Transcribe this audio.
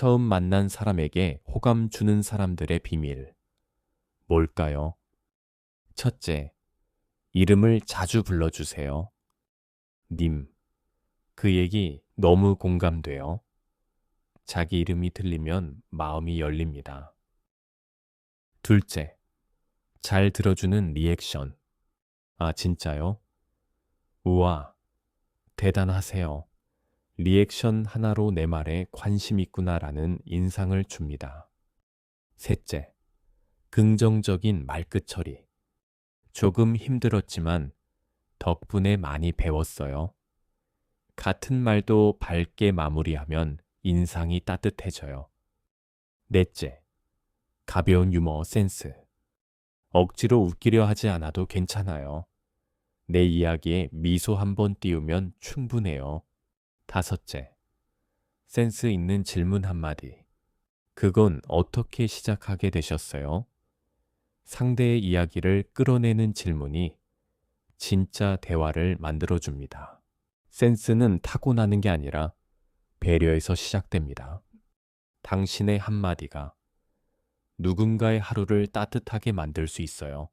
처음 만난 사람에게 호감 주는 사람들의 비밀. 뭘까요? 첫째, 이름을 자주 불러주세요. 님, 그 얘기 너무 공감돼요. 자기 이름이 들리면 마음이 열립니다. 둘째, 잘 들어주는 리액션. 아, 진짜요? 우와, 대단하세요. 리액션 하나로 내 말에 관심 있구나라는 인상을 줍니다. 셋째, 긍정적인 말끝 처리. 조금 힘들었지만 덕분에 많이 배웠어요. 같은 말도 밝게 마무리하면 인상이 따뜻해져요. 넷째, 가벼운 유머 센스. 억지로 웃기려 하지 않아도 괜찮아요. 내 이야기에 미소 한 번 띄우면 충분해요. 다섯째, 센스 있는 질문 한마디. 그건 어떻게 시작하게 되셨어요? 상대의 이야기를 끌어내는 질문이 진짜 대화를 만들어줍니다. 센스는 타고나는 게 아니라 배려에서 시작됩니다. 당신의 한마디가 누군가의 하루를 따뜻하게 만들 수 있어요.